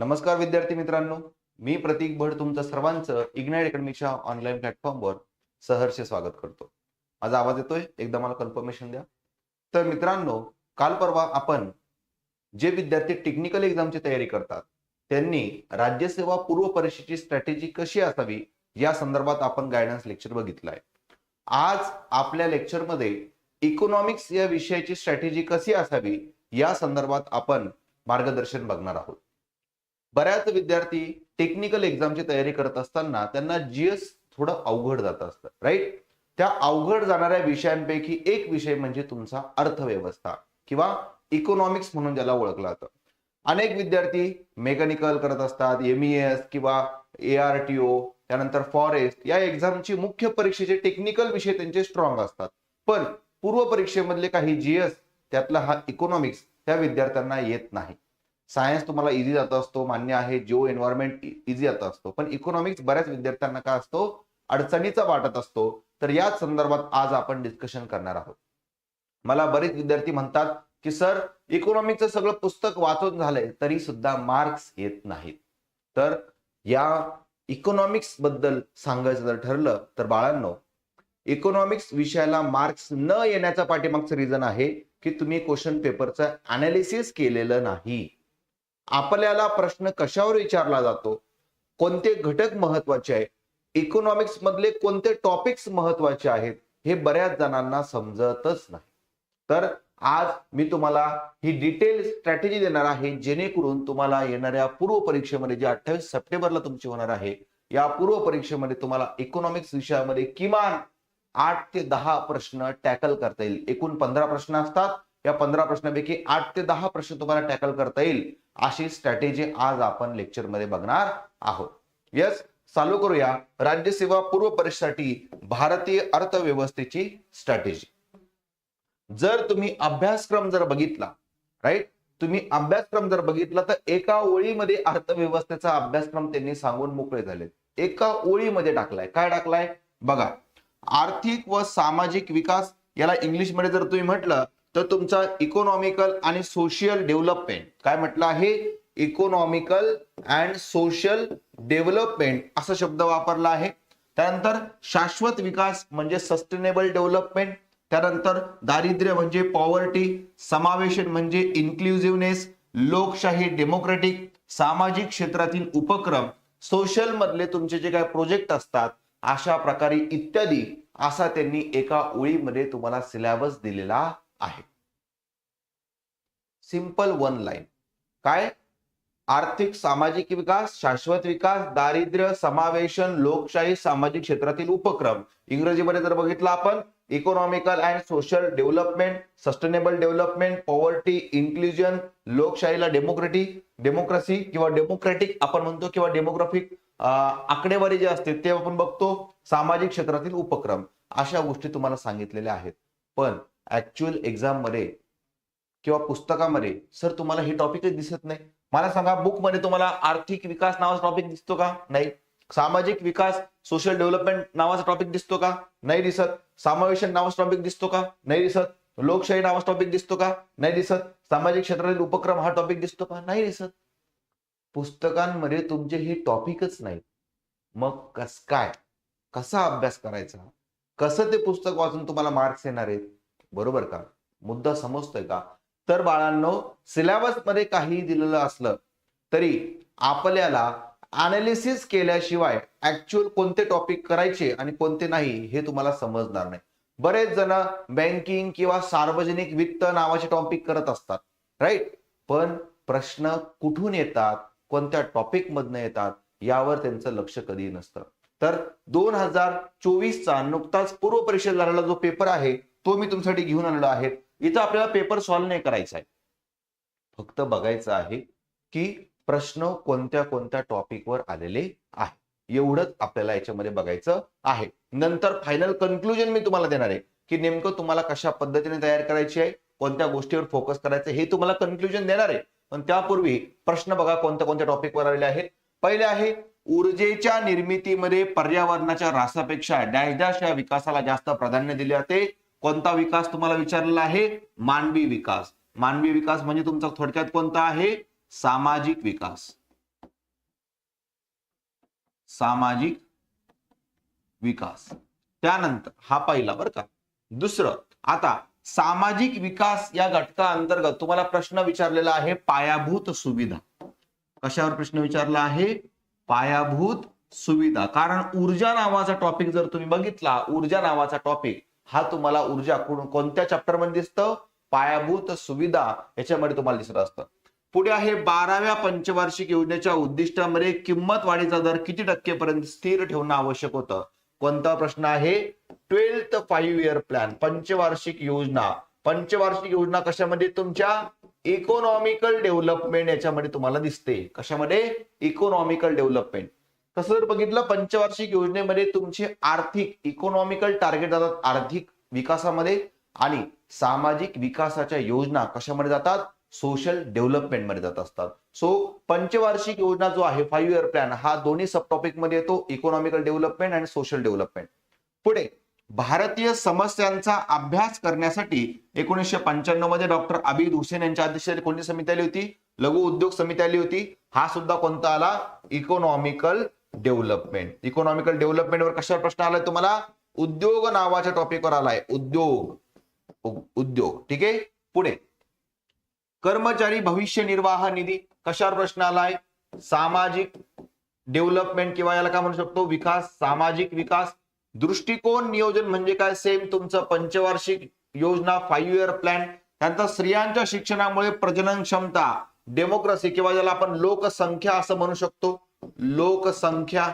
नमस्कार विद्यार्थी मित्रांनो. मी प्रतीक भट तुमचं सर्वांचं इग्नाइट अकॅडमीच्या ऑनलाईन प्लॅटफॉर्मवर सहर्ष स्वागत करतो. माझा आवाज येतोय? एकदा मला कन्फर्मेशन द्या. तर मित्रांनो काल परवा आपण जे विद्यार्थी टेक्निकल एक्झामची तयारी करतात त्यांनी राज्यसेवा पूर्व परीक्षेची स्ट्रॅटेजी कशी असावी या संदर्भात आपण गायडन्स लेक्चर बघितलाय. आज आपल्या लेक्चरमध्ये इकॉनॉमिक्स या विषयाची स्ट्रॅटेजी कशी असावी या संदर्भात आपण मार्गदर्शन बघणार आहोत. बऱ्याच विद्यार्थी टेक्निकल एक्झामची तयारी करत असताना त्यांना जीएस थोडं अवघड जात असतं राईट त्या अवघड जाणाऱ्या विषयांपैकी एक विषय म्हणजे तुमचा अर्थव्यवस्था किंवा इकॉनॉमिक्स म्हणून ज्याला ओळखलं जातं. अनेक विद्यार्थी मेकॅनिकल करत असतात एम किंवा ए आर टी ओ त्यानंतर फॉरेस्ट या एक्झामची मुख्य परीक्षेचे टेक्निकल विषय त्यांचे स्ट्रॉंग असतात. पण पूर्व परीक्षेमधले काही जीएस त्यातला हा इकॉनॉमिक्स त्या विद्यार्थ्यांना येत नाही. सायन्स तुम्हाला इझी जात असतो मान्य आहे जिओ एन्व्हायरमेंट इझी जात असतो. पण इकॉनॉमिक्स बऱ्याच विद्यार्थ्यांना काय असतो? अडचणीचा वाटत असतो. तर याच संदर्भात आज आपण डिस्कशन करणार आहोत. मला बरेच विद्यार्थी म्हणतात की सर इकॉनॉमिकचं सगळं पुस्तक वाचून झालंय तरी सुद्धा मार्क्स येत नाहीत. तर या इकॉनॉमिक्सबद्दल सांगायचं जर ठरलं तर बाळांनो इकॉनॉमिक्स विषयाला मार्क्स न येण्याचा पाठीमागचं रिझन आहे की तुम्ही क्वेश्चन पेपरचं अनालिसिस केलेलं नाही. आपल्याला प्रश्न कशावर विचारला जातो? कोणते घटक महत्त्वाचे आहे इकॉनॉमिक्स मधले कोणते टॉपिक्स महत्त्वाचे आहेत? हे बऱ्याच जणांना समजतच नाही. तर आज मी तुम्हाला ही डिटेल स्ट्रॅटेजी देणार आहे जेणेकरून तुम्हाला येणाऱ्या पूर्व परीक्षेमध्ये जे अठ्ठावीस सप्टेंबरला तुमची होणार आहे या पूर्व परीक्षेमध्ये तुम्हाला इकॉनॉमिक्स विषयामध्ये किमान आठ ते दहा प्रश्न टॅकल करता येईल. एकूण पंधरा प्रश्न असतात. या पंधरा प्रश्नापैकी आठ ते दहा प्रश्न तुम्हाला टॅकल करता येईल. अशी स्ट्रॅटेजी आज आपण लेक्चरमध्ये बघणार आहोत. यस चालू करूया. राज्यसेवा पूर्व परीक्षेसाठी भारतीय अर्थव्यवस्थेची स्ट्रॅटेजी जर तुम्ही अभ्यासक्रम जर बघितला राईट तुम्ही अभ्यासक्रम जर बघितला तर एका ओळीमध्ये अर्थव्यवस्थेचा अभ्यासक्रम त्यांनी सांगून मोकळे झाले एका ओळीमध्ये टाकलाय. काय टाकलाय? बघा आर्थिक व सामाजिक विकास याला इंग्लिशमध्ये जर तुम्ही म्हटलं तर तुमचा इकॉनॉमिकल आणि सोशियल डेव्हलपमेंट काय म्हटलं आहे? इकॉनॉमिकल अँड सोशल डेव्हलपमेंट असा शब्द वापरला आहे. त्यानंतर शाश्वत विकास म्हणजे सस्टेनेबल डेव्हलपमेंट त्यानंतर दारिद्र्य म्हणजे पॉवर्टी समावेशन म्हणजे इन्क्लुझिव्हनेस लोकशाही डेमोक्रेटिक सामाजिक क्षेत्रातील उपक्रम सोशल मधले तुमचे जे काही प्रोजेक्ट असतात अशा प्रकारे इत्यादी असा त्यांनी एका ओळीमध्ये तुम्हाला सिलेबस दिलेला आहे. सिंपल वन लाईन काय? आर्थिक सामाजिक विकास शाश्वत विकास दारिद्र्य समावेशन लोकशाही सामाजिक क्षेत्रातील उपक्रम. इंग्रजीमध्ये जर बघितलं आपण economical and social development sustainable development poverty inclusion लोकशाहीला डेमोक्रेटिक डेमोक्रेसी किंवा डेमोक्रेटिक आपण म्हणतो किंवा डेमोग्राफिक आकडेवारी जे असते ते आपण बघतो सामाजिक क्षेत्रातील उपक्रम. अशा गोष्टी तुम्हाला सांगितलेल्या आहेत. पण ऍक्च्युअल एक्झाममध्ये किंवा पुस्तकामध्ये सर तुम्हाला हे टॉपिकच दिसत नाही. मला सांगा बुकमध्ये तुम्हाला आर्थिक विकास नावाचा टॉपिक दिसतो का? नाही. सामाजिक विकास सोशल डेव्हलपमेंट नावाचा टॉपिक दिसतो का? नाही दिसत. समावेशन नावाचा टॉपिक दिसतो का? नाही दिसत. लोकशाही नावाचा टॉपिक दिसतो का? नाही दिसत. सामाजिक क्षेत्रातील उपक्रम हा टॉपिक दिसतो का? नाही दिसत. पुस्तकांमध्ये तुमचे हे टॉपिकच नाही. मग कस काय? कसा अभ्यास करायचा? कसं ते पुस्तक वाचून तुम्हाला मार्क्स येणार आहेत? बरोबर का? मुद्दा समजतोय का? तर बाळांनो सिलेबसमध्ये काही दिलेलं असलं तरी आपल्याला अनालिसिस केल्याशिवाय ऍक्च्युअल कोणते टॉपिक करायचे आणि कोणते नाही हे तुम्हाला समजणार नाही. बरेच जण बँकिंग किंवा सार्वजनिक वित्त नावाचे टॉपिक करत असतात राईट पण प्रश्न कुठून येतात? कोणत्या टॉपिक मधनं येतात? यावर त्यांचं लक्ष कधी नसतं. तर दोन हजार चोवीसचा नुकताच पूर्व परिषद झालेला जो पेपर आहे तो मी तुमच्यासाठी घेऊन आलेलो आहे. इथं आपल्याला पेपर सॉल्व्ह नाही करायचा आहे. फक्त बघायचं आहे की प्रश्न कोणत्या कोणत्या टॉपिकवर आलेले आहे. एवढंच आपल्याला याच्यामध्ये बघायचं आहे. नंतर फायनल कन्क्लुजन मी तुम्हाला देणार आहे की नेमकं तुम्हाला कशा पद्धतीने तयार करायची आहे कोणत्या गोष्टीवर फोकस करायचं हे तुम्हाला कन्क्लुजन देणार आहे. पण त्यापूर्वी प्रश्न बघा कोणत्या कोणत्या टॉपिकवर आलेले आहेत. पहिले आहे ऊर्जेच्या निर्मितीमध्ये पर्यावरणाच्या रासापेक्षा डॅश डॅश या विकासाला जास्त प्राधान्य दिले जाते. कोणता विकास तुम्हाला विचारलेला आहे? मानवी विकास. मानवी विकास म्हणजे तुमचा थोडक्यात कोणता आहे? सामाजिक विकास. सामाजिक विकास. त्यानंतर हा पहिला बरं का. दुसरं आता सामाजिक विकास या घटकाअंतर्गत तुम्हाला प्रश्न विचारलेला आहे पायाभूत सुविधा. कशावर प्रश्न विचारला आहे? पायाभूत सुविधा. कारण ऊर्जा नावाचा टॉपिक जर तुम्ही बघितला ऊर्जा नावाचा टॉपिक हा तुम्हाला ऊर्जा कोणत्या चॅप्टरमध्ये दिसतं? पायाभूत सुविधा याच्यामध्ये तुम्हाला दिसत असतं. पुढे आहे बाराव्या पंचवार्षिक योजनेच्या उद्दिष्टामध्ये किंमत वाढीचा दर किती टक्केपर्यंत स्थिर ठेवणं आवश्यक होतं? कोणता प्रश्न आहे? ट्वेल्थ फाईव्ह इयर प्लॅन पंचवार्षिक योजना. पंचवार्षिक योजना कशामध्ये? तुमच्या इकॉनॉमिकल डेव्हलपमेंट याच्यामध्ये तुम्हाला दिसते. कशामध्ये? इकॉनॉमिकल डेव्हलपमेंट तसं जर बघितलं पंचवार्षिक योजनेमध्ये तुमचे आर्थिक इकॉनॉमिकल टार्गेट जातात आर्थिक विकासामध्ये आणि सामाजिक विकासाच्या योजना कशामध्ये जातात? सोशल डेव्हलपमेंटमध्ये जात असतात. सो पंचवार्षिक योजना जो आहे फाईव्ह इयर प्लॅन हा दोन्ही सब टॉपिकमध्ये येतो इकॉनॉमिकल डेव्हलपमेंट आणि सोशल डेव्हलपमेंट पुढे भारतीय समस्यांचा अभ्यास करण्यासाठी एकोणीसशे पंच्याण्णवमध्ये डॉक्टर अबिद हुसेन यांच्या अध्यक्षतेखाली कोणती समिती आली होती? लघु उद्योग समिती आली होती. हा सुद्धा कोणता आला? Economical development. इकॉनॉमिकल डेव्हलपमेंट वर कशावर प्रश्न आलाय तुम्हाला? उद्योग नावाच्या टॉपिकवर आलाय. उद्योग. उद्योग. ठीक आहे? पुढे. कर्मचारी भविष्य निर्वाह निधी कशावर प्रश्न आलाय? सामाजिक डेव्हलपमेंट किंवा याला काय म्हणू शकतो? विकास सामाजिक विकास. दृष्टिकोन नियोजन म्हणजे काय? सेम तुमचं पंचवार्षिक योजना फाईव्ह इयर प्लॅन त्यानंतर स्त्रियांच्या शिक्षणामुळे प्रजनन क्षमता डेमोक्रेसी किंवा ज्याला आपण लोकसंख्या असं म्हणू शकतो. लोकसंख्या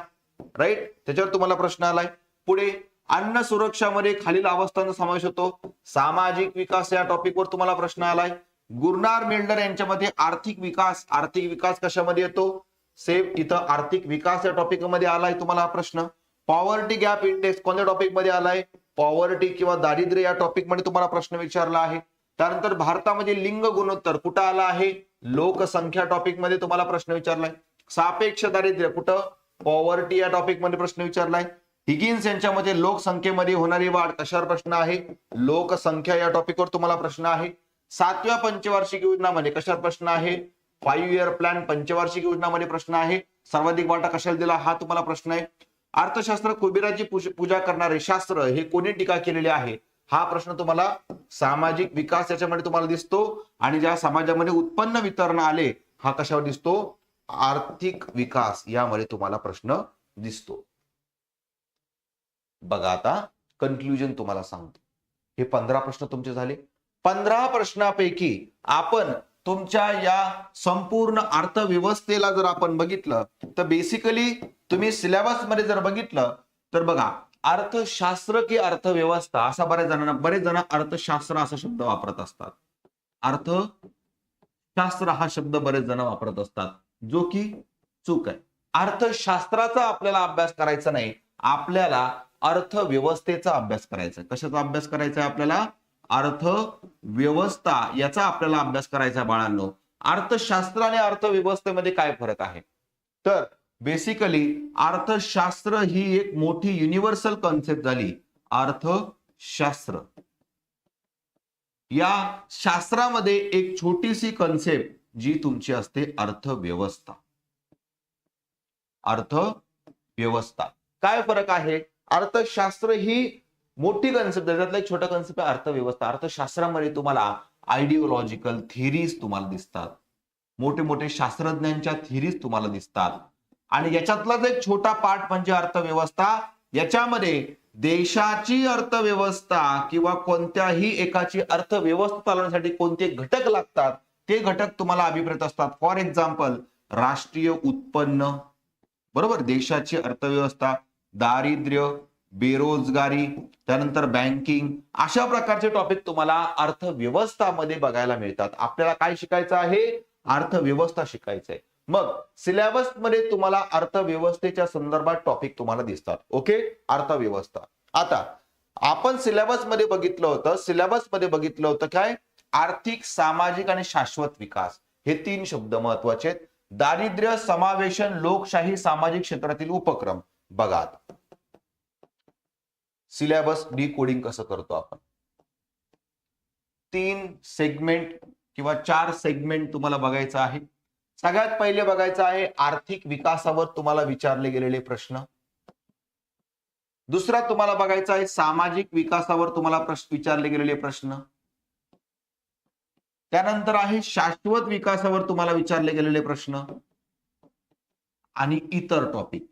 राईट त्याच्यावर तुम्हाला प्रश्न आलाय. पुढे अन्न सुरक्षामध्ये खालील अवस्थांचा समावेश होतो. सामाजिक विकास या टॉपिकवर तुम्हाला प्रश्न आलाय. गुरनार मिल्डर यांच्यामध्ये आर्थिक विकास आर्थिक विकास कशामध्ये येतो? सेफ इथं आर्थिक विकास या टॉपिकमध्ये आलाय तुम्हाला हा प्रश्न. पॉवर्टी गॅप इंडेक्स कोणत्या टॉपिकमध्ये आलाय? पॉवर्टी किंवा दारिद्र्य या टॉपिकमध्ये तुम्हाला प्रश्न विचारला आहे. त्यानंतर भारतामध्ये लिंग गुणोत्तर कुठं आला आहे? लोकसंख्या टॉपिकमध्ये तुम्हाला प्रश्न विचारलाय. सापेक्ष दारिद्र्य. कुठं? पॉवर्टी या टॉपिकमध्ये प्रश्न विचारलाय. हिगिन्स यांच्यामध्ये लोकसंख्येमध्ये होणारी वाढ कशावर प्रश्न आहे? लोकसंख्या या टॉपिकवर तुम्हाला प्रश्न आहे. सातव्या पंचवार्षिक योजनामध्ये कशावर प्रश्न आहे? फाईव्ह इयर प्लॅन पंचवार्षिक योजनामध्ये प्रश्न आहे. सर्वाधिक वाटा कशाला दिला? हा तुम्हाला प्रश्न आहे. अर्थशास्त्र कुबेराची पूजा करणारे शास्त्र हे कोणी टीका केलेले आहे? हा प्रश्न तुम्हाला सामाजिक विकास याच्यामध्ये तुम्हाला दिसतो. आणि ज्या समाजामध्ये उत्पन्न वितरण आले हा कशावर दिसतो? आर्थिक विकास यामध्ये तुम्हाला प्रश्न दिसतो. बघा आता कन्क्लुजन तुम्हाला सांगतो. हे पंधरा प्रश्न तुमचे झाले. पंधरा प्रश्नापैकी आपण तुमच्या या संपूर्ण अर्थव्यवस्थेला जर आपण बघितलं तर बेसिकली तुम्ही सिलेबसमध्ये जर बघितलं तर बघा अर्थशास्त्र की अर्थव्यवस्था असा बऱ्याच जणांना बरेच जण अर्थशास्त्र असा शब्द वापरत असतात. अर्थशास्त्र हा शब्द बरेच जण वापरत असतात. जो की चूक आहे. अर्थशास्त्राचा आपल्याला अभ्यास करायचा नाही आपल्याला अर्थव्यवस्थेचा अभ्यास करायचा कशाचा अभ्यास करायचा आहे आपल्याला? अर्थव्यवस्था याचा आपल्याला अभ्यास करायचा बाळांनो. अर्थशास्त्र आणि अर्थव्यवस्थेमध्ये काय फरक आहे? तर बेसिकली अर्थशास्त्र ही एक मोठी युनिव्हर्सल कॉन्सेप्ट झाली. अर्थशास्त्र. या शास्त्रामध्ये एक छोटीशी कन्सेप्ट जी तुमची असते अर्थव्यवस्था. अर्थव्यवस्था. काय फरक आहे? अर्थशास्त्र ही मोठी कन्सेप्ट आहे. त्यातला एक छोटा कन्सेप्ट आहे अर्थव्यवस्था. अर्थशास्त्रामध्ये तुम्हाला आयडिओलॉजिकल थिरीज तुम्हाला दिसतात. मोठे मोठे शास्त्रज्ञांच्या थिरीज तुम्हाला दिसतात. आणि याच्यातलाच एक छोटा पार्ट म्हणजे अर्थव्यवस्था. याच्यामध्ये देशाची अर्थव्यवस्था किंवा कोणत्याही एकाची अर्थव्यवस्था चालवण्यासाठी कोणते घटक लागतात? ते घटक तुम्हाला अभिप्रेत असतात. फॉर एक्झाम्पल राष्ट्रीय उत्पन्न. बरोबर? देशाची अर्थव्यवस्था दारिद्र्य बेरोजगारी त्यानंतर बँकिंग अशा प्रकारचे टॉपिक तुम्हाला अर्थव्यवस्थामध्ये बघायला मिळतात. आपल्याला काय शिकायचं आहे? अर्थव्यवस्था शिकायचं आहे. मग सिलेबसमध्ये तुम्हाला अर्थव्यवस्थेच्या संदर्भात टॉपिक तुम्हाला दिसतात. ओके अर्थव्यवस्था. आता आपण सिलेबसमध्ये बघितलं होतं. सिलेबसमध्ये बघितलं होतं काय? आर्थिक सामाजिक आणि शाश्वत विकास. हे तीन शब्द महत्त्वाचे आहेत. दारिद्र्य समावेशन लोकशाही सामाजिक क्षेत्रातील उपक्रम. बघा आता. सिलेबस डिकोडिंग कसं करतो आपण? तीन सेगमेंट किंवा चार सेगमेंट तुम्हाला बघायचं आहे. सगळ्यात पहिले बघायचं आहे आर्थिक विकासावर तुम्हाला विचारले गेलेले प्रश्न. दुसरा तुम्हाला बघायचा आहे सामाजिक विकासावर तुम्हाला प्रश्न विचारले गेलेले प्रश्न. त्यानंतर आहे शाश्वत विकासावर तुम्हाला विचारले गेलेले प्रश्न. आणि इतर टॉपिक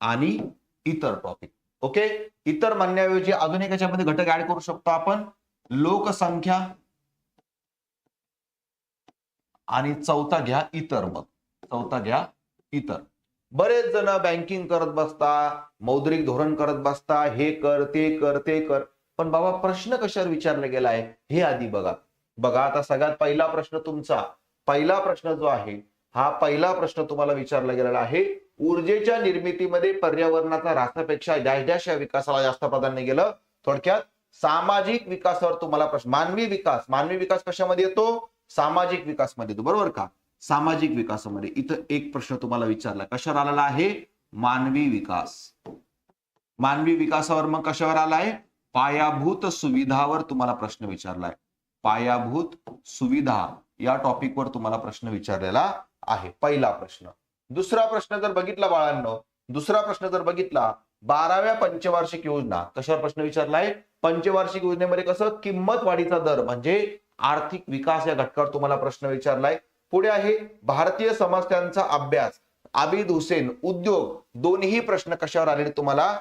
आणि इतर टॉपिक ओके इतर म्हणण्याऐवजी अजून एक याच्यामध्ये घटक ऍड करू शकतो आपण. लोकसंख्या. आणि चौथा घ्या इतर मग. चौथा घ्या इतर. बरेच जण बँकिंग करत बसता मौद्रिक धोरण करत बसता हे कर ते कर ते कर. पण बाबा प्रश्न कशावर विचारला गेला आहे हे आधी बघा. बघा आता सगळ्यात पहिला प्रश्न तुमचा. पहिला प्रश्न जो आहे हा पहिला प्रश्न तुम्हाला विचारला गेलेला आहे. ऊर्जेच्या निर्मितीमध्ये पर्यावरणाचा रासापेक्षा डॅश डॅश या विकासाला जास्त प्राधान्य गेलं थोडक्यात सामाजिक विकासावर तुम्हाला प्रश्न मानवी विकास मानवी विकास कशामध्ये येतो? सामाजिक विकासमध्ये येतो. बरोबर का? सामाजिक विकासामध्ये. इथं एक प्रश्न तुम्हाला विचारला. कशावर आलेला आहे? मानवी विकास. मानवी विकासावर मग कशावर आलाय? पायाभूत सुविधावर तुम्हाला प्रश्न विचारलाय. पायाभूत सुविधा या टॉपिकवर तुम्हाला प्रश्न विचारलेला आहे. पहिला प्रश्न. दुसरा प्रश्न जर बघितला बाळांनो दुसरा प्रश्न जर बघितला बाराव्या पंचवार्षिक योजना कशावर प्रश्न विचारलाय पंचवार्षिक योजनेमध्ये कसं? किंमत वाढीचा दर म्हणजे आर्थिक विकास या घटकावर तुम्हाला प्रश्न विचारलाय पुढे आहे भारतीय समस्यांचा अभ्यास आबिद हुसेन उद्योग दोन्ही प्रश्न कशावर आलेले तुम्हाला?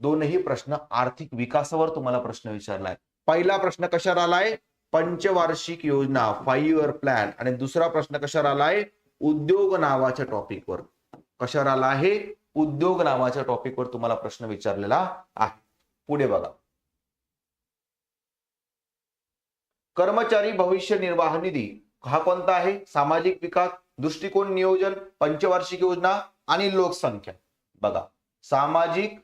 दोनही प्रश्न आर्थिक विकासावर तुम्हाला प्रश्न विचारलाय पहिला प्रश्न कशावर आलाय? पंचवार्षिक योजना फाईव्ह इयर प्लॅन आणि दुसरा प्रश्न कशावर आलाय? उद्योग नावाच्या टॉपिकवर कशावर आला आहे? उद्योग नावाच्या टॉपिकवर तुम्हाला प्रश्न विचारलेला आहे. पुढे बघा. कर्मचारी भविष्य निर्वाह निधी हा कोणता आहे? सामाजिक विकास दृष्टिकोन नियोजन पंचवार्षिक योजना आणि लोकसंख्या. बघा. सामाजिक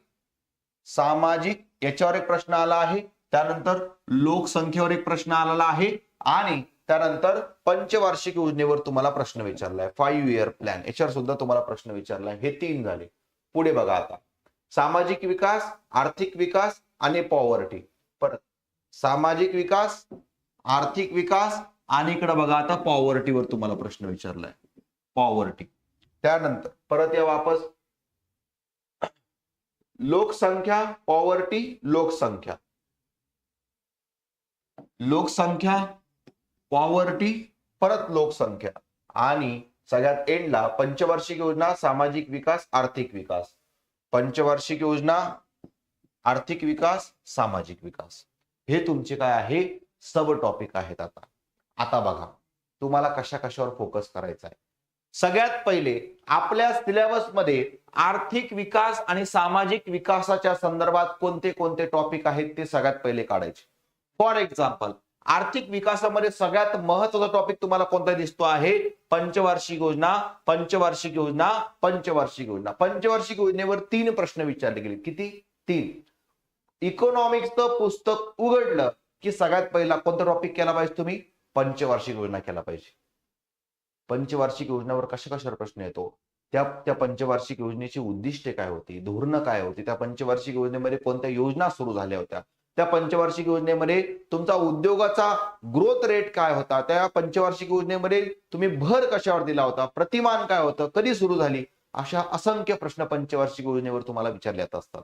सामाजिक याच्यावर एक प्रश्न आला आहे. त्यानंतर लोकसंख्येवर एक प्रश्न आलेला आहे आणि त्यानंतर पंचवार्षिक योजनेवर तुम्हाला प्रश्न विचारलाय. फाईव्ह इयर प्लॅन याच्यावर सुद्धा तुम्हाला प्रश्न विचारलाय. हे तीन झाले. पुढे बघा आता. सामाजिक विकास आर्थिक विकास आणि पॉवर्टी परत. सामाजिक विकास आर्थिक विकास आणि इकडे बघा आता पॉवर्टीवर तुम्हाला प्रश्न विचारलाय. पॉवर्टी त्यानंतर परत या वापस. लोकसंख्या पॉवर्टी लोकसंख्या. लोकसंख्या पॉवर्टी परत लोकसंख्या. आणि सगळ्यात एंडला पंचवार्षिक योजना सामाजिक विकास आर्थिक विकास. पंचवार्षिक योजना आर्थिक विकास सामाजिक विकास. हे तुमचे काय आहे? सब टॉपिक आहेत आता. आता बघा तुम्हाला कशा कशावर फोकस करायचा आहे? सगळ्यात पहिले आपल्या सिलेबसमध्ये आर्थिक विकास आणि सामाजिक विकासाच्या संदर्भात कोणते कोणते टॉपिक आहेत ते सगळ्यात पहिले काढायचे. फॉर एक्झाम्पल आर्थिक विकासामध्ये सगळ्यात महत्त्वाचा टॉपिक तुम्हाला कोणता दिसतो आहे? पंचवार्षिक योजना पंचवार्षिक योजना पंचवार्षिक योजना. पंचवार्षिक योजनेवर तीन प्रश्न विचारले गेले. किती? तीन. इकॉनॉमिक्सचं पुस्तक उघडलं की सगळ्यात पहिला कोणता टॉपिक केला पाहिजे तुम्ही? पंचवार्षिक योजना केला पाहिजे. पंचवार्षिक योजनावर कशा कशावर प्रश्न येतो? त्या त्या पंचवार्षिक योजनेची उद्दिष्टे काय होती? धोरणं काय होती? त्या पंचवार्षिक योजनेमध्ये कोणत्या योजना सुरू झाल्या होत्या? त्या पंचवार्षिक योजनेमध्ये तुमचा उद्योगाचा ग्रोथ रेट काय होता? त्या पंचवार्षिक योजनेमध्ये तुम्ही भर कशावर दिला होता प्रतिमान काय होतं? कधी सुरू झाली? अशा असंख्य प्रश्न पंचवार्षिक योजनेवर तुम्हाला विचारले जात असतात.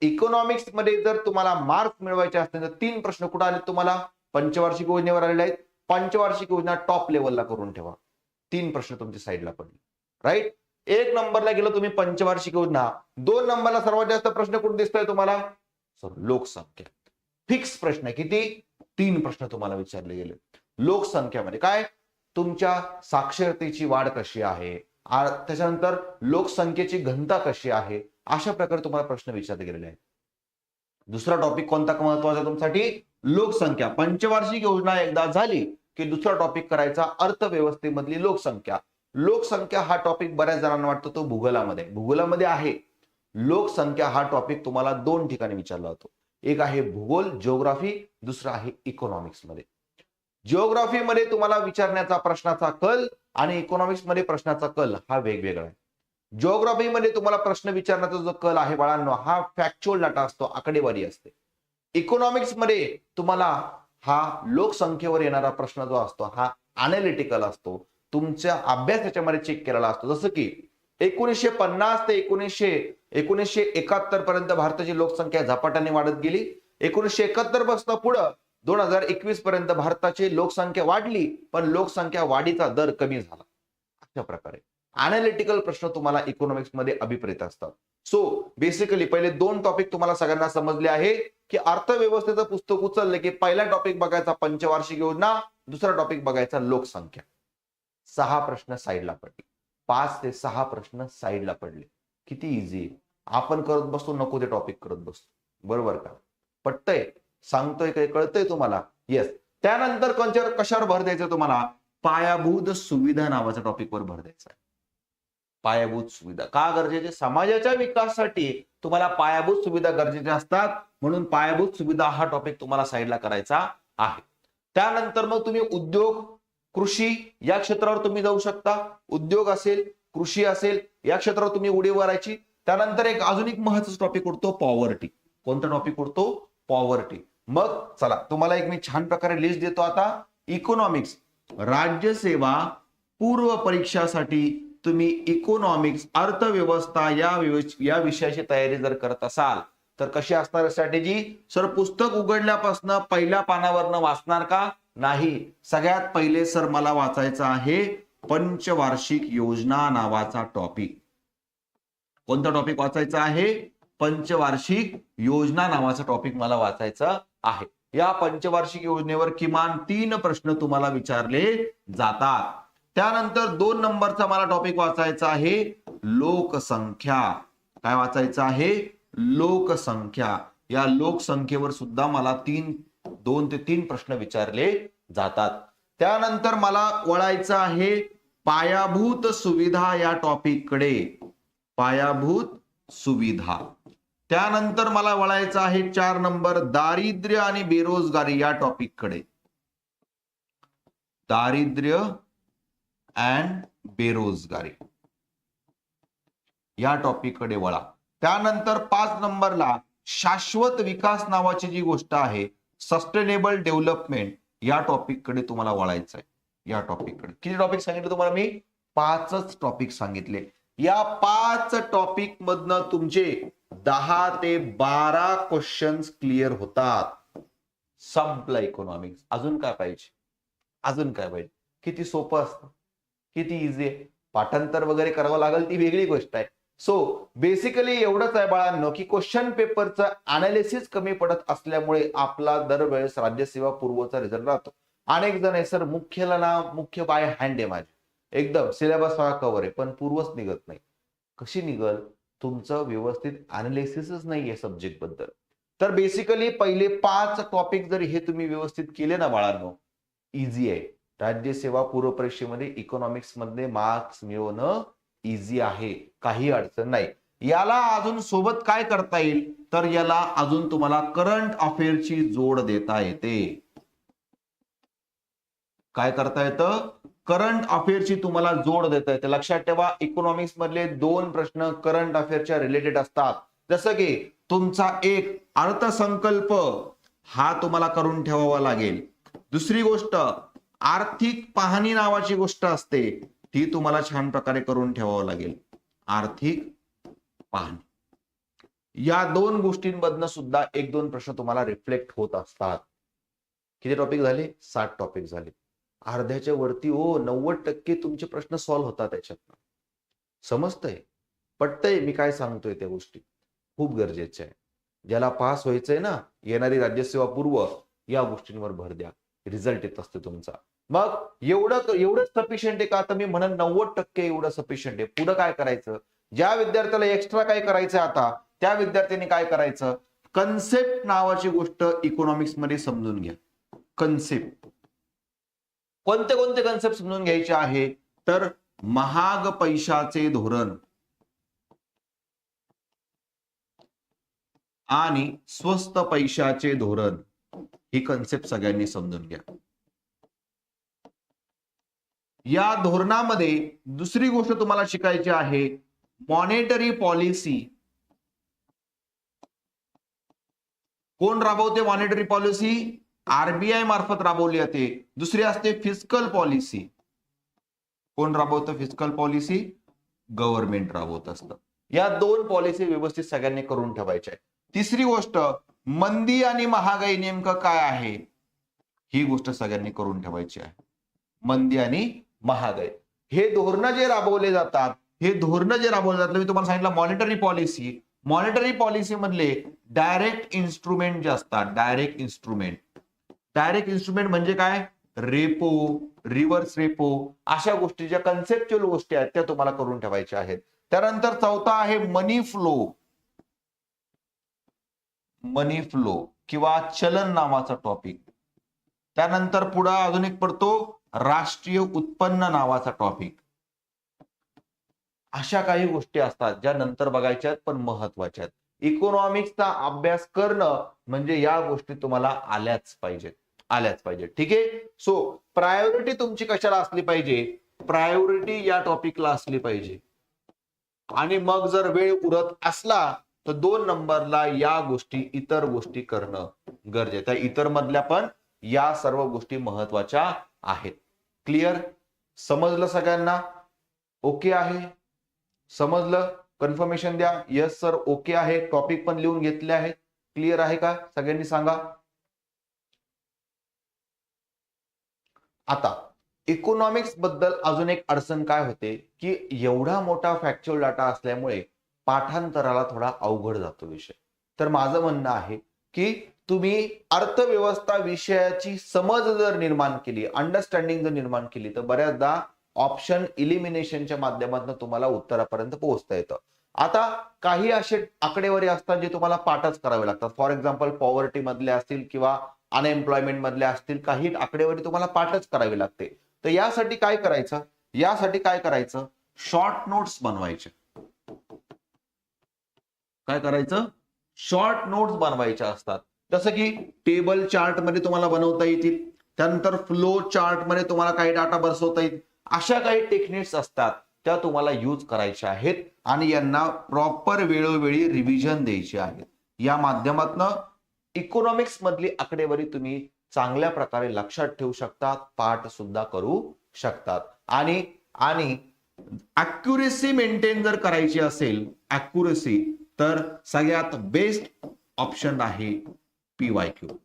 इकॉनॉमिक्समध्ये जर तुम्हाला मार्क्स मिळवायचे असतील तर तीन प्रश्न कुठे आले तुम्हाला? पंचवार्षिक योजनेवर आलेले आहेत. पंचवार्षिक योजना टॉप लेवलला करून ठेवा. तीन प्रश्न तुमच्या साईडला पडले. राईट एक नंबरला गेलो तुम्ही पंचवार्षिक योजना. दोन नंबरला सर्वात जास्त प्रश्न कुठे दिसतोय तुम्हाला? सॉरी लोकसंख्या फिक्स प्रश्न किती? तीन प्रश्न तुम्हाला विचारले गेले. लोकसंख्यामध्ये म्हणजे काय? तुमच्या साक्षरतेची वाढ कशी आहे? त्याच्यानंतर लोकसंख्येची घनता कशी आहे? अशा प्रकारे तुम्हाला प्रश्न विचारले गेलेले आहेत. दुसरा टॉपिक कोणता महत्त्वाचा आहे तुमच्यासाठी? लोकसंख्या पंचवार्षिक योजना एकदा झाली की दुसरा टॉपिक करायचा अर्थव्यवस्थेमधली लोकसंख्या लोकसंख्या हा टॉपिक बऱ्याच जणांना वाटतो तो भूगोलामध्ये. भूगोलामध्ये आहे. लोकसंख्या हा टॉपिक तुम्हाला दोन ठिकाणी विचारला जातो. एक आहे भूगोल जिओग्राफी दुसरा आहे इकॉनॉमिक्समध्ये मध्ये. जिओग्राफी मध्ये तुम्हाला विचारण्याचा प्रश्नाचा कल आणि इकॉनॉमिक्समध्ये प्रश्नाचा कल हा वेगवेगळा आहे. जिओग्राफीमध्ये तुम्हाला प्रश्न विचारण्याचा जो कल आहे बाळांनो हा फॅक्च्युअल डाटा असतो आकडेवारी असते. इकॉनॉमिक्समध्ये तुम्हाला हा लोकसंख्येवर येणारा प्रश्न जो असतो हा अनालिटिकल असतो. तुमचा अभ्यास त्याच्यामध्ये चेक केलेला असतो. जसं की एकोणीसशे पन्नास ते एकोणीसशे एकोणीसशे एकाहत्तर पर्यंत भारताची लोकसंख्या झपाट्याने वाढत गेली. एकोणीसशे एकाहत्तरपासून पुढं दोन हजार एकवीस पर्यंत भारताची लोकसंख्या वाढली पण लोकसंख्या वाढीचा दर कमी झाला. अशा प्रकारे. अनालिटिकल प्रश्न तुम्हाला इकॉनॉमिक्समध्ये अभिप्रेत असतात. सो बेसिकली पहिले दोन टॉपिक तुम्हाला सगळ्यांना समजले आहे की अर्थव्यवस्थेचं पुस्तक उचललं की पहिला टॉपिक बघायचा पंचवार्षिक योजना दुसरा टॉपिक बघायचा लोकसंख्या. सहा प्रश्न साईडला पडले. पाच ते सहा प्रश्न साईडला पडले. किती इझी आपण करत बसतो नको ते टॉपिक करत बसतो. बरोबर का? पटतंय? सांगतोय काय कळतंय तुम्हाला? येस त्यानंतर कोणत्या कशावर भर द्यायचा तुम्हाला? पायाभूत सुविधा नावाच्या टॉपिकवर भर द्यायचा आहे. पायाभूत सुविधा. का गरजेचे? समाजाच्या विकासासाठी तुम्हाला पायाभूत सुविधा गरजेच्या असतात. म्हणून पायाभूत सुविधा हा टॉपिक तुम्हाला साईडला करायचा आहे. त्यानंतर मग तुम्ही उद्योग कृषी या क्षेत्रावर तुम्ही जाऊ शकता. उद्योग असेल कृषी असेल या क्षेत्रावर तुम्ही उडी मारायची. त्यानंतर एक अजून एक महत्त्वाचा टॉपिक उठतो पॉवर्टी कोणता टॉपिक उठतो पॉवर्टी मग चला तुम्हाला एक मी छान प्रकारे लिस्ट देतो आता. इकॉनॉमिक्स राज्यसेवा पूर्व परीक्षासाठी तुम्ही इकॉनॉमिक्स अर्थव्यवस्था या या विषयाची तयारी जर करत असाल तर कशी असणार स्ट्रॅटेजी सर पुस्तक उघडल्यापासून पहिल्या पानावरनं वाचणार का? नाही. सगळ्यात पहिले सर मला वाचायचं आहे पंचवार्षिक योजना नावाचा टॉपिक कोणता टॉपिक वाचायचा आहे? पंचवार्षिक योजना नावाचा टॉपिक मला वाचायचा आहे. या पंचवार्षिक योजनेवर किमान तीन प्रश्न तुम्हाला विचारले जातात. त्यानंतर दोन नंबरचा मला टॉपिक वाचायचा आहे. लोकसंख्या. काय वाचायचं आहे? लोकसंख्या. या लोकसंख्येवर सुद्धा मला तीन दोन ते तीन प्रश्न विचारले जातात. त्यानंतर मला वळायचं आहे पायाभूत सुविधा या टॉपिककडे. पायाभूत सुविधा. त्यानंतर मला वळायचं आहे चार नंबर दारिद्र्य आणि बेरोजगारी या टॉपिककडे. दारिद्र्य अँड बेरोजगारी. या टॉपिककडे वळा. त्यानंतर पाच नंबरला शाश्वत विकास नावाची जी गोष्ट आहे सस्टेनेबल डेव्हलपमेंट या टॉपिककडे तुम्हाला वळायचं आहे या टॉपिककडे. किती टॉपिक सांगितले तुम्हाला मी? पाचच टॉपिक सांगितले. या पाच टॉपिक मधनं तुमचे दहा ते बारा क्वेश्चन्स क्लिअर होतात. संपलं इकॉनॉमिक्स अजून काय पाहिजे? अजून काय पाहिजे? किती सोपं असतं? किती इझी आहे? पाठांतर वगैरे करावं लागेल ती वेगळी गोष्ट आहे. सो बेसिकली एवढंच आहे बाळांनो की क्वेश्चन पेपरचं अनालिसिस कमी पडत असल्यामुळे आपला दरवेळेस राज्यसेवा पूर्वचा रिझल्ट राहतो. अनेक जण आहे सर मुख्यला ना मुख्य बाय हँड आहे माझे. एकदम सिलेबस हा कव्हर आहे पण पूर्वच निघत नाही. कशी निघल? तुमचं व्यवस्थित अनालिसिसच नाही आहे सब्जेक्टबद्दल. तर बेसिकली पहिले पाच टॉपिक जर हे तुम्ही व्यवस्थित केले ना बाळांनो इझी आहे. राज्यसेवा पूर्व परीक्षेमध्ये इकॉनॉमिक्समध्ये मार्क्स मिळवणं इझी आहे. काही अडचण नाही. याला अजून सोबत काय करता येईल? तर याला अजून तुम्हाला करंट अफेअरची जोड देता येते. काय करता येतं? करंट अफेअरची तुम्हाला जोड देत आहे लक्षात ठेवा इकॉनॉमिक्स मधले दोन प्रश्न करंट अफेअरच्या रिलेटेड असतात. जसं की तुमचा एक अर्थसंकल्प हा तुम्हाला करून ठेवावा लागेल. दुसरी गोष्ट आर्थिक पाहणी नावाची गोष्ट असते ती तुम्हाला छान प्रकारे करून ठेवावं लागेल. आर्थिक पाहणी. या दोन गोष्टींमधनं सुद्धा एक दोन प्रश्न तुम्हाला रिफ्लेक्ट होत असतात. किती टॉपिक झाले? सात टॉपिक झाले. अर्ध्याच्या वरती ओ नव्वद टक्के तुमचे प्रश्न सॉल्व्ह होतात त्याच्यात समजतंय? पटतंय मी काय सांगतोय त्या गोष्टी? खूप गरजेचे आहे. ज्याला पास व्हायचंय ना येणारी राज्यसेवा पूर्व या गोष्टींवर भर द्या. रिझल्ट येत असते तुमचा. मग एवढं एवढंच सफिशियंट आहे का? आता मी म्हणन नव्वद टक्के एवढं सफिशियंट आहे. पुढं काय करायचं? ज्या विद्यार्थ्याला एक्स्ट्रा काय करायचं आता त्या विद्यार्थ्यांनी काय करायचं? कन्सेप्ट नावाची गोष्ट इकॉनॉमिक्समध्ये समजून घ्या. कन्सेप्ट कोणते कोणते कन्सेप्ट समजून घ्यायचे आहे? तर महाग पैशाचे धोरण. आणि स्वस्त पैशाचे धोरण. ही कन्सेप्ट सगळ्यांनी समजून घ्या. या धोरणामध्ये दुसरी गोष्ट तुम्हाला शिकायची आहे. मॉनेटरी पॉलिसी कोण राबवते मॉनिटरी पॉलिसी आरबीआय मार्फत राबवली जाते. दुसरी असते फिजिकल पॉलिसी कोण राबवतं फिजिकल पॉलिसी गव्हर्नमेंट राबवत असतं. या दोन पॉलिसी व्यवस्थित सगळ्यांनी करून ठेवायच्या आहे तिसरी गोष्ट मंदी आणि महागाई नेमकं काय आहे? ही गोष्ट सगळ्यांनी करून ठेवायची आहे. मंदी आणि महागाई. हे धोरणं जे राबवले जातात हे धोरणं जे राबवले जातात मी तुम्हाला सांगितलं मॉनिटरी पॉलिसी मॉनिटरी पॉलिसी मधले डायरेक्ट इन्स्ट्रुमेंट जे असतात डायरेक्ट इन्स्ट्रुमेंट डायरेक्ट इन्स्ट्रुमेंट म्हणजे काय? रेपो रिव्हर्स रेपो अशा गोष्टी ज्या कन्सेप्च्युअल गोष्टी आहेत त्या तुम्हाला करून ठेवायच्या आहेत. त्यानंतर चौथा आहे मनी फ्लो मनी फ्लो किंवा चलन नावाचा टॉपिक त्यानंतर पुढे अजून एक पडतो राष्ट्रीय उत्पन्न नावाचा टॉपिक अशा काही गोष्टी असतात ज्या नंतर बघायच्या आहेत पण महत्त्वाच्या आहेत. इकॉनॉमिक्सचा अभ्यास करणं म्हणजे या गोष्टी तुम्हाला आल्याच पाहिजेत. आल्याच पाहिजे ठीक आहे? सो प्रायोरिटी तुमची कशाला असली पाहिजे? प्रायोरिटी या टॉपिकला असली पाहिजे. आणि मग जर वेळ उरत असला तर दोन नंबरला या गोष्टी इतर गोष्टी करणं गरजेचं आहे. इतर मधल्या पण या सर्व गोष्टी महत्त्वाच्या आहेत. क्लिअर समजलं सगळ्यांना? ओके आहे? समजलं? कन्फर्मेशन द्या. यस सर ओके आहे. टॉपिक पण लिहून घेतले आहेत. क्लिअर आहे का? सगळ्यांनी सांगा. आता इकॉनॉमिक्सबद्दल अजून एक अडचण काय होते की एवढा मोठा फॅक्च्युअल डाटा असल्यामुळे पाठांतराला थोडा अवघड जातो विषय. तर माझं म्हणणं आहे की तुम्ही अर्थव्यवस्था विषयाची समज जर निर्माण केली अंडरस्टँडिंग जर निर्माण केली तर बऱ्याचदा ऑप्शन इलिमिनेशनच्या माध्यमातून तुम्हाला उत्तरापर्यंत पोहोचता येतं. आता काही असे आकडेवारी असतात जे तुम्हाला पाठच करावे लागतात. फॉर एक्झाम्पल पॉवर्टी मधले असतील किंवा अनएम्प्लॉयमेंटमधल्या असतील काही आकडेवारी तुम्हाला पाठच करावी लागते. तर यासाठी काय करायचं? यासाठी काय करायचं? शॉर्ट नोट्स बनवायचे. काय करायचं? शॉर्ट नोट्स बनवायच्या असतात. जसं की टेबल चार्टमध्ये तुम्हाला बनवता येतील. त्यानंतर फ्लो चार्टमध्ये तुम्हाला काही डाटा बसवता येईल. अशा काही टेक्निक्स असतात. त्या तुम्हाला यूज करायच्या आहेत आणि यांना प्रॉपर वेळोवेळी रिव्हिजन द्यायची आहे या माध्यमातनं इकॉनॉमिक्स मधली आकडेवारी तुम्ही चांगल्या प्रकारे लक्षात ठेवू शकतात पाठ सुद्धा करू शकतात. आणि आणि अॅक्युरेसी मेंटेन जर करायची असेल अॅक्युरेसी तर सगळ्यात बेस्ट ऑप्शन आहे पीवाय क्यू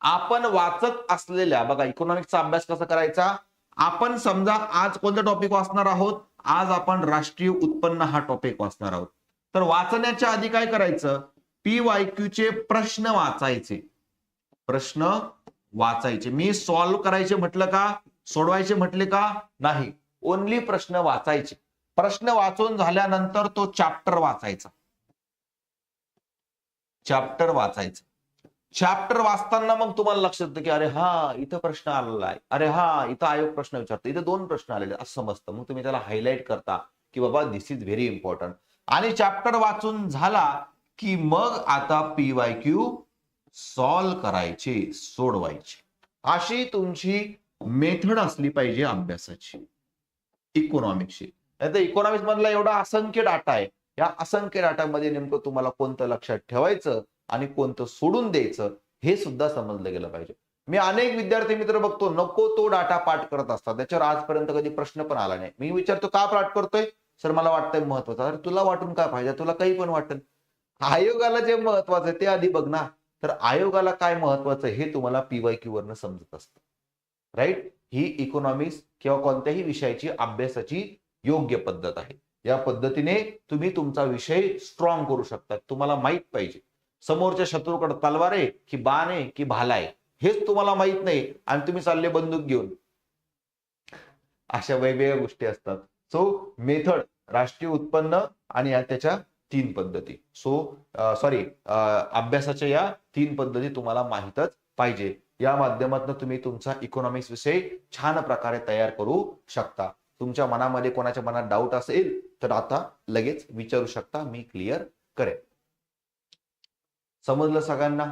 आपण वाचत असलेल्या बघा इकॉनॉमिक्सचा अभ्यास कसा करायचा? आपण समजा आज कोणता टॉपिक वाचणार आहोत? आज आपण राष्ट्रीय उत्पन्न हा टॉपिक वाचणार आहोत. तर वाचण्याच्या आधी काय करायचं? पी वाय चे प्रश्न वाचायचे. प्रश्न वाचायचे. मी सॉल्व्ह करायचे म्हटलं का? सोडवायचे म्हटले का? नाही. ओनली प्रश्न वाचायचे. प्रश्न वाचून झाल्यानंतर तो चॅप्टर वाचायचा. चॅप्टर वाचायचं. चॅप्टर वाचताना मग तुम्हाला लक्षात येतं की अरे हा इथं प्रश्न आलेला आहे. अरे हा इथं आयोग प्रश्न विचारतो. इथे दोन प्रश्न आलेले असं समजतं. मग तुम्ही त्याला हायलाईट करता की बाबा दिस इज व्हेरी इम्पॉर्टंट आणि चॅप्टर वाचून झाला की मग आता पी वाय क्यू सॉल्व करायचे सोडवायचे. अशी तुमची मेथड असली पाहिजे अभ्यासाची. इकॉनॉमिक्सची नाही इकॉनॉमिक्स मधला एवढा असंख्य डाटा आहे. या असंख्य डाटामध्ये नेमकं तुम्हाला कोणतं लक्षात ठेवायचं आणि कोणतं सोडून द्यायचं हे सुद्धा समजलं गेलं पाहिजे. मी अनेक विद्यार्थी मित्र बघतो नको तो डाटा पाठ करत असतात. त्याच्यावर आजपर्यंत कधी प्रश्न पण आला नाही. मी विचारतो का पाठ करतोय? सर मला वाटतंय महत्वाचं. अरे तुला वाटून काय पाहिजे तुला काही पण वाटतं आयोगाला जे महत्वाचं आहे ते आधी बघ ना. तर आयोगाला काय महत्वाचं हे तुम्हाला पीवाय क्यू वरनं समजत असतं. राईट ही इकॉनॉमिक्स किंवा कोणत्याही विषयाची अभ्यासाची योग्य पद्धत आहे. या पद्धतीने तुम्ही तुमचा विषय स्ट्रॉंग करू शकता. तुम्हाला माहीत पाहिजे. समोरच्या शत्रूकडे तलवार आहे की बाण आहे की भाला आहे हेच तुम्हाला माहीत नाही आणि तुम्ही चालले बंदूक घेऊन. अशा वेगवेगळ्या गोष्टी असतात. सो मेथड राष्ट्रीय उत्पन्न आणि त्याच्या तीन पद्धती. सो सॉरी अभ्यासाच्या या तीन पद्धती तुम्हाला माहीतच पाहिजे. या माध्यमातून तुम्ही तुमचा इकॉनॉमिक्स विषय छान प्रकारे तयार करू शकता. तुमच्या मनामध्ये कोणाच्या मनात डाऊट असेल तर आता लगेच विचारू शकता मी क्लिअर करेन. समजलं सगळ्यांना?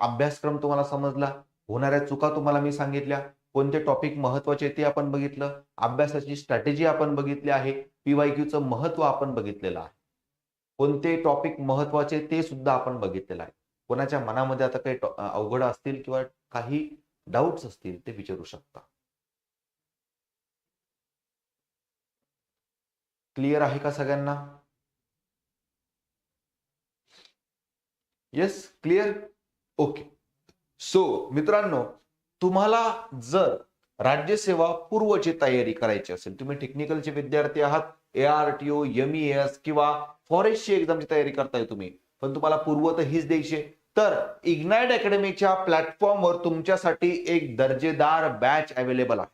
अभ्यासक्रम तुम्हाला समजला? होणाऱ्या चुका तुम्हाला मी सांगितल्या? कोणते टॉपिक महत्त्वाचे ते आपण बघितलं? अभ्यासाची स्ट्रॅटेजी आपण बघितली आहे. पीवायक्यूचं महत्त्व आपण बघितलेलं आहे. कोणते टॉपिक महत्त्वाचे ते सुद्धा आपण बघितलेलं आहे. कोणाच्या मनामध्ये आता काही अवघड असतील किंवा काही डाऊट्स असतील ते विचारू शकता. क्लिअर आहे का सगळ्यांना? येस क्लिअर ओके सो मित्रांनो तुम्हाला जर राज्यसेवा पूर्वची तयारी करायची असेल तुम्ही टेक्निकलचे विद्यार्थी आहात A R T O M E S किंवा फॉरेस्टची एक्झामची तयारी करताय तुम्ही पण तुम्हाला पूर्व तर हीच द्यायची तर इग्नाइट अकॅडमीच्या प्लॅटफॉर्मवर तुमच्यासाठी एक दर्जेदार बॅच अवेलेबल आहे.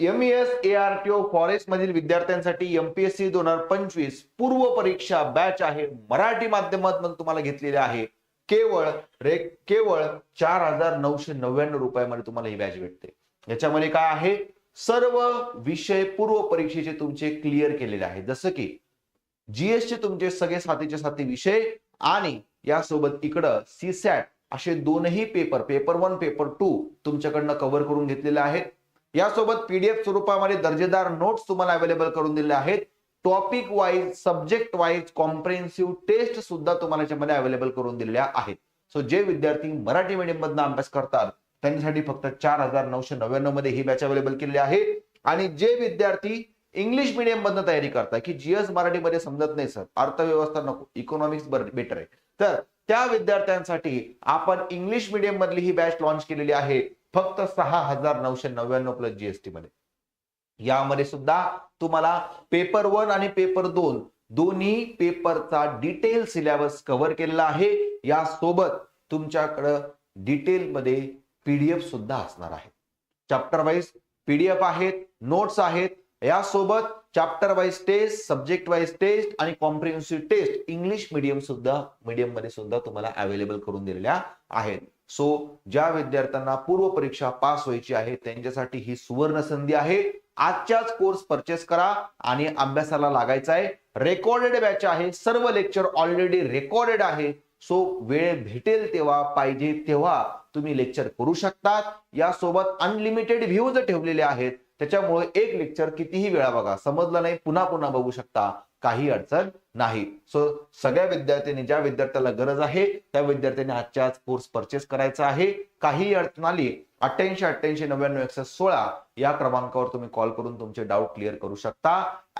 M S A R T O forest मधील विद्यार्थ्यांसाठी एमपीएससी दोन हजार पंचवीस पूर्व परीक्षा बॅच आहे. मराठी माध्यमातून तुम्हाला घेतलेले आहे. केवळ रे केवळ चार हजार नऊशे नव्याण्णव रुपयामध्ये तुम्हाला ही बॅच भेटते. याच्यामध्ये काय आहे? सर्व विषय पूर्व परीक्षेचे तुमचे क्लिअर केलेले आहेत जसं की जीएसचे तुमचे सगळे साथीचे साथी विषय आणि यासोबत इकडं सी सॅट असे दोनही paper paper one paper two तुमच्याकडनं कव्हर करून घेतलेले आहेत. यासोबत पीडीएफ स्वरूपामध्ये दर्जेदार नोट्स तुम्हाला अवेलेबल करून दिले आहेत. Topic wise subject wise comprehensive test सुद्धा तुम्हाला याच्यामध्ये अवेलेबल करून दिलेल्या आहेत. सो जे विद्यार्थी मराठी मीडियम मधनं अभ्यास करतात त्यांच्यासाठी फक्त चार हजार नऊशे नव्याण्णवमध्ये ही बॅच अवेलेबल केलेली आहे. आणि जे विद्यार्थी इंग्लिश मिडियममधनं तयारी करताय की जीएस मराठीमध्ये समजत नाही सर अर्थव्यवस्था नको. इकॉनॉमिक्स बेटर आहे. तर त्या विद्यार्थ्यांसाठी आपण इंग्लिश मिडियम मधली ही बॅच लॉन्च केलेली आहे फक्त सहा हजार नऊशे नव्याण्णव प्लस जीएसटी मध्ये. यामध्ये सुद्धा तुम्हाला पेपर वन आणि पेपर दोन दोन्ही पेपरचा डिटेल सिलेबस कव्हर केलेला आहे. यासोबत तुमच्याकडं डिटेल मध्ये पीडीएफ सुद्धा असणार आहे. चॅप्टर वाईज पीडीएफ आहेत नोट्स आहेत यासोबत chapter wise test subject wise test आणि कॉम्प्रिहेन्सिव्ह टेस्ट इंग्लिश मीडियम सुद्धा मीडियममध्ये सुद्धा तुम्हाला अवेलेबल करून दिलेल्या आहेत. सो ज्या विद्यार्थ्यांना पूर्व परीक्षा पास व्हायची आहे त्यांच्यासाठी ही सुवर्ण संधी आहे. आजच्याच कोर्स परचेस करा आणि अभ्यासाला लागायचा आहे. रेकॉर्डेड बॅच आहे. सर्व लेक्चर ऑलरेडी रेकॉर्डेड आहे. सो वेळ भेटेल तेव्हा पाहिजे तेव्हा तुम्ही लेक्चर करू शकतात. यासोबत अनलिमिटेड व्ह्यूज ठेवलेले आहेत. त्याच्यामुळे एक लेक्चर कितीही वेळा बघा समजलं नाही पुन्हा पुन्हा बघू शकता काही अडचण नाही. सो सगळ्या विद्यार्थ्यांनी ज्या विद्यार्थ्याला गरज आहे त्या विद्यार्थ्यांनी आजच्या आज कोर्स परचेस करायचा आहे. काही अडचण आली अठ्ठ्याऐंशी अठ्ठ्याऐंशी नव्याण्णव एकशे सोळा या क्रमांकावर तुम्ही कॉल करून तुमचे डाऊट क्लिअर करू शकता.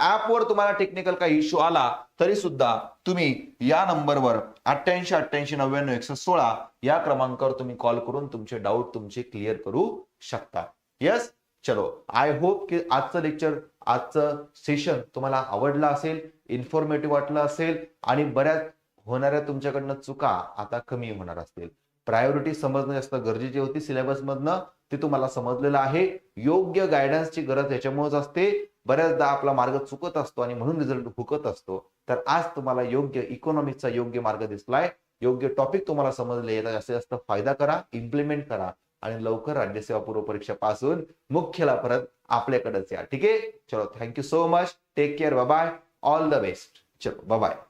ऍपवर तुम्हाला टेक्निकल काही इश्यू आला तरी सुद्धा तुम्ही या नंबरवर अठ्ठ्याऐंशी अठ्ठ्याऐंशी नव्याण्णव एकशे सोळा या क्रमांकावर तुम्ही कॉल करून तुमचे डाऊट तुमचे क्लिअर करू शकता. यस चलो आय होप की आजचं लेक्चर आजचं सेशन तुम्हाला आवडलं असेल इन्फॉर्मेटिव्ह वाटलं असेल आणि बऱ्याच होणाऱ्या तुमच्याकडनं चुका आता कमी होणार असतील. प्रायोरिटी समजणं जास्त गरजेची होती. सिलेबसमधनं ते तुम्हाला समजलेलं आहे. योग्य गायडन्सची गरज याच्यामुळेच असते. बऱ्याचदा आपला मार्ग चुकत असतो आणि म्हणून रिझल्ट हुकत असतो. तर आज तुम्हाला योग्य इकॉनॉमिकचा योग्य मार्ग दिसलाय. योग्य टॉपिक तुम्हाला समजले याचा जास्तीत जास्त फायदा करा इम्प्लिमेंट करा. आणि लवकर राज्यसेवा पूर्व परीक्षा पासून मुख्यला परत आपल्याकडेच या. ठीक आहे? चलो thank you so much take care bye all the best चलो बाय